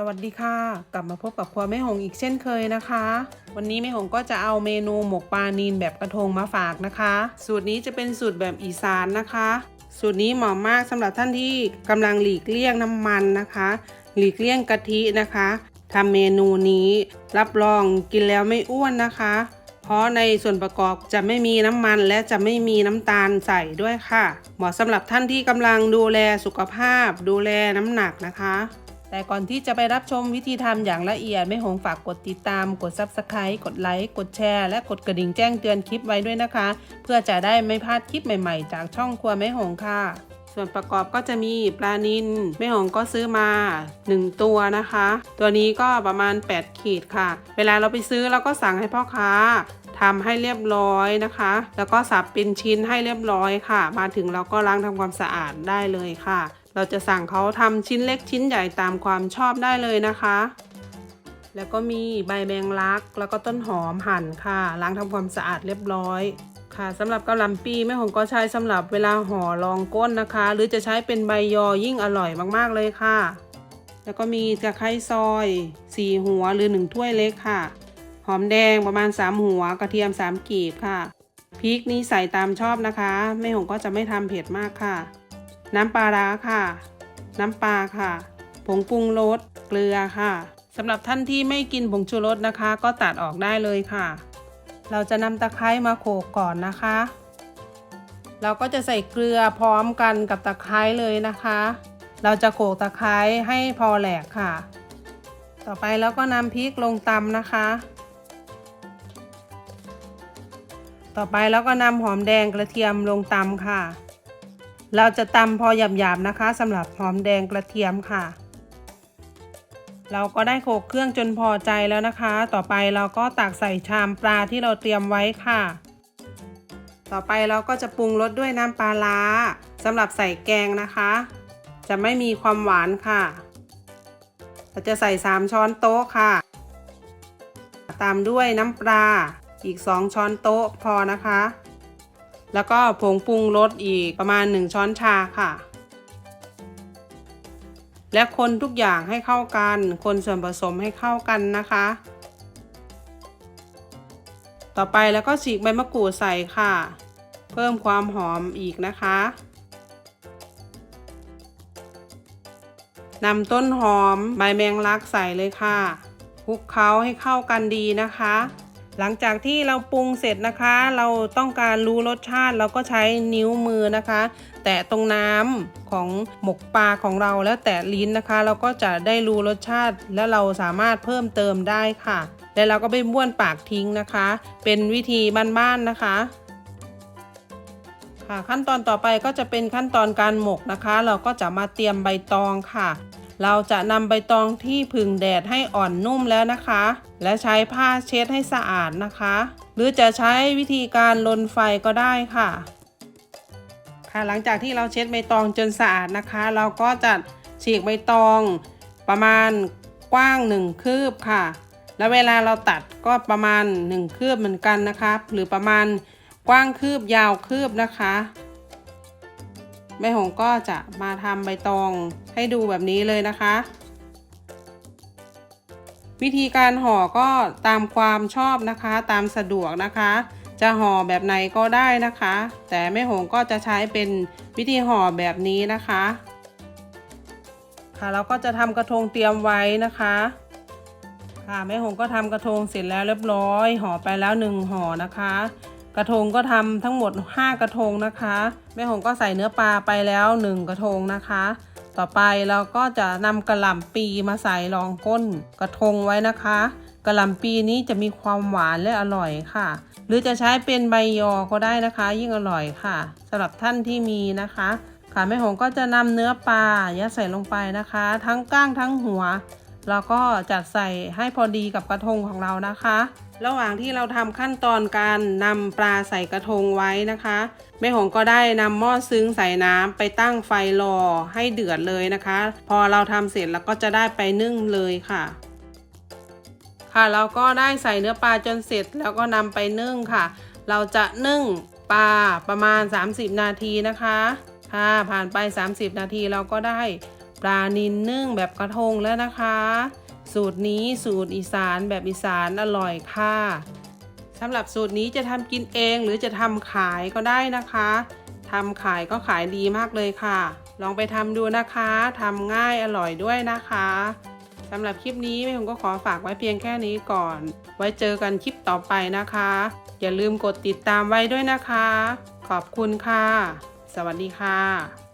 สวัสดีค่ะ กลับมาพบกับครัวแม่หงอีกเช่นเคยนะคะ วันนี้แม่หงก็จะเอาเมนูหมกปลานีนแบบกระทงมาฝากนะคะ สูตรนี้จะเป็นสูตรแบบอีสานนะคะ สูตรนี้เหมาะมากสำหรับท่านที่กำลังหลีกเลี่ยงน้ำมันนะคะ หลีกเลี่ยงกะทินะคะทำเมนูนี้รับรองกินแล้วไม่อ้วนนะคะ เพราะในส่วนประกอบจะไม่มีน้ำมันและจะไม่มีน้ำตาลใส่ด้วยค่ะ เหมาะสำหรับท่านที่กำลังดูแลสุขภาพ ดูแลน้ำหนักนะคะ แต่ก่อนที่จะไปรับชมวิธีทำอย่างละเอียดแม่หงฝากกดติดตาม กด Subscribe กดไลค์กดแชร์และกดกระดิ่งแจ้งเตือนคลิปไว้ด้วยนะคะ เพื่อจะได้ไม่พลาดคลิปใหม่ๆ จากช่องครัวแม่หงค่ะ ส่วนประกอบก็จะมีปลานิลแม่หงก็ซื้อมา 1 ตัวนะคะ ตัวนี้ก็ประมาณ 8 ขีดค่ะ เวลาเราไปซื้อเราก็สั่งให้พ่อค้าทำให้เรียบร้อยนะคะ แล้วก็สับเป็นชิ้นให้เรียบร้อยค่ะ มาถึงเราก็ล้างทำความสะอาดได้เลยค่ะ เราจะสั่งเขาทำชิ้นเล็กชิ้นใหญ่ตามความชอบได้เลยนะคะ แล้วก็มีใบแมงลัก แล้วก็ต้นหอมหั่นค่ะ ล้างทำความสะอาดเรียบร้อยค่ะสำหรับกะหล่ำปีแม่หงก็ใช้สำหรับเวลาห่อรองก้นนะคะ หรือจะใช้เป็นใบยอยิ่งอร่อยมากๆเลยค่ะ แล้วก็มีตะไคร้ซอยสี่หัวหรือหนึ่งถ้วยเล็กค่ะ หอมแดงประมาณ3หัวกระเทียม3กีบค่ะพริกนี่ใส่ตามชอบนะคะแม่หงก็จะไม่ทำเผ็ดมากค่ะ น้ำปลาร้าค่ะ น้ำปลาค่ะ ผงปรุงรสเกลือค่ะสำหรับท่านที่ไม่กินผงชูรสนะคะ ก็ตัดออกได้เลยค่ะ เราจะนำตะไคร้มาโขกก่อนนะคะ เราก็จะใส่เกลือพร้อมกันกับตะไคร้เลยนะคะ เราจะโขกตะไคร้ให้พอแหลกค่ะ ต่อไปแล้วก็นำพริกลงตำนะคะ ต่อไปแล้วก็นำหอมแดงกระเทียมลงตำค่ะ เราจะตำพอหยาบๆนะคะสำหรับหอมแดงกระเทียมค่ะ เราก็ได้โขลกเครื่องจนพอใจแล้วนะคะ ต่อไปเราก็ตักใส่ชามปลาที่เราเตรียมไว้ค่ะ ต่อไปเราก็จะปรุงรสด้วยน้ำปลาร้าสำหรับใส่แกงนะคะ จะไม่มีความหวานค่ะ เราจะใส่ 3 ช้อนโต๊ะค่ะ ตามด้วยน้ำปลาอีก 2 ช้อนโต๊ะพอนะคะ แล้วก็ผงปรุงรสอีกประมาณ 1 ช้อนชาค่ะ และคนทุกอย่างให้เข้ากัน คนส่วนผสมให้เข้ากันนะคะ ต่อไปแล้วก็ฉีกใบมะกรูดใส่ค่ะ เพิ่มความหอมอีกนะคะนำต้นหอมใบแมงลักใส่เลยค่ะคลุกเคล้าให้เข้ากันดีนะคะ หลังจากที่เราปรุงเสร็จนะคะ เราต้องการรู้รสชาติเราก็ใช้นิ้วมือนะคะ แตะตรงน้ำของหมกปลาของเราแล้วแตะลิ้นนะคะ เราก็จะได้รู้รสชาติ และเราสามารถเพิ่มเติมได้ค่ะ แล้วเราก็ไปบ้วนปากทิ้งนะคะ เป็นวิธีบ้านๆนะคะค่ะขั้นตอนต่อไปก็จะเป็นขั้นตอนการหมกนะคะ เราก็จะมาเตรียมใบตองค่ะ เราจะนำใบตองที่ผึ่งแดดให้อ่อนนุ่มแล้วนะคะ และใช้ผ้าเช็ดให้สะอาดนะคะ หรือจะใช้วิธีการลนไฟก็ได้ค่ะ ค่ะหลังจากที่เราเช็ดใบตองจนสะอาดนะคะ เราก็จะฉีกใบตองประมาณกว้าง1คืบค่ะ แล้วเวลาเราตัดก็ประมาณ 1 คืบเหมือนกันนะคะ หรือประมาณกว้างคืบยาวคืบนะคะ แม่หงก็จะมาทำใบตองให้ดูแบบนี้เลยนะคะ วิธีการห่อก็ตามความชอบนะคะ ตามสะดวกนะคะ จะห่อแบบไหนก็ได้นะคะ แต่แม่หงก็จะใช้เป็นวิธีห่อแบบนี้นะคะ ค่ะเราก็จะทำกระทงเตรียมไว้นะคะค่ะแม่หงก็ทำกระทงเสร็จแล้วเรียบร้อยห่อไปแล้วหนึ่งห่อนะคะ กระทงก็ทำทั้งหมด 5 กระทงนะคะแม่หงก็ใส่เนื้อปลาไปแล้ว 1 กระทงนะคะ ต่อไปเราก็จะนำกระหล่ำปีมาใส่รองก้นกระทงไว้นะคะกระหล่ำปีนี้จะมีความหวานและอร่อยค่ะ หรือจะใช้เป็นใบยอก็ได้นะคะ ยิ่งอร่อยค่ะสำหรับท่านที่มีนะคะค่ะแม่หงก็จะนำเนื้อปลายัดใส่ลงไปนะคะ ทั้งก้างทั้งหัว แล้วก็จัดใส่ให้พอดีกับกระทงของเรานะคะ ระหว่างที่เราทำขั้นตอนการนำปลาใส่กระทงไว้นะคะแม่หงก็ได้นำหม้อซึ้งใส่น้ำไปตั้งไฟรอให้เดือดเลยนะคะ พอเราทำเสร็จเราก็จะได้ไปนึ่งเลยค่ะ ค่ะเราก็ได้ใส่เนื้อปลาจนเสร็จแล้วก็นำไปนึ่งค่ะ เราจะนึ่งปลาประมาณ 30 นาทีนะคะ ค่ะผ่านไป 30 นาทีเราก็ได้ ปลานินนึ่งแบบกระทงแล้วนะคะ สูตรนี้สูตรอีสานแบบอีสานอร่อยค่ะสำหรับสูตรนี้จะทำกินเองหรือจะทำขายก็ได้นะคะทำขายก็ขายดีมากเลยค่ะ ลองไปทำดูนะคะทำง่ายอร่อยด้วยนะคะสำหรับคลิปนี้แม่ผมก็ขอฝากไว้เพียงแค่นี้ก่อน ไว้เจอกันคลิปต่อไปนะคะ อย่าลืมกดติดตามไว้ด้วยนะคะ ขอบคุณค่ะ สวัสดีค่ะ